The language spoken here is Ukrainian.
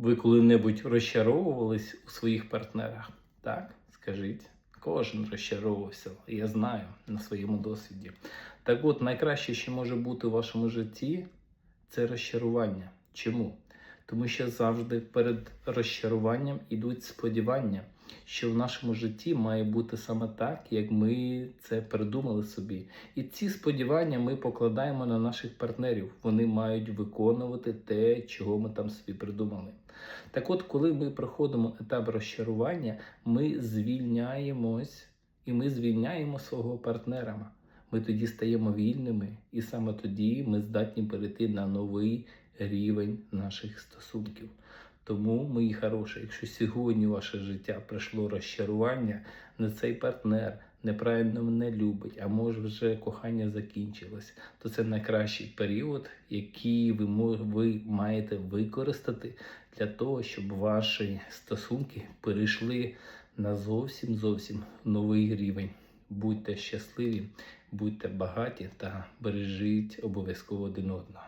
Ви коли-небудь розчаровувались у своїх партнерах? Так, скажіть. Кожен розчаровувався, я знаю на своєму досвіді. Так от, найкраще, що може бути у вашому житті, це розчарування. Чому? Тому що завжди перед розчаруванням ідуть сподівання, що в нашому житті має бути саме так, як ми це придумали собі. І ці сподівання ми покладаємо на наших партнерів. Вони мають виконувати те, чого ми там собі придумали. Так от, коли ми проходимо етап розчарування, ми звільняємось і ми звільняємо свого партнера. Ми тоді стаємо вільними, і саме тоді ми здатні перейти на новий рівень наших стосунків. Тому, мої хороші, якщо сьогодні ваше життя прийшло розчарування, не цей партнер неправильно мене любить, а може вже кохання закінчилось, то це найкращий період, який ви, ви маєте використати для того, щоб ваші стосунки перейшли на зовсім зовсім новий рівень. Будьте щасливі, будьте багаті та бережіть обов'язково один одного.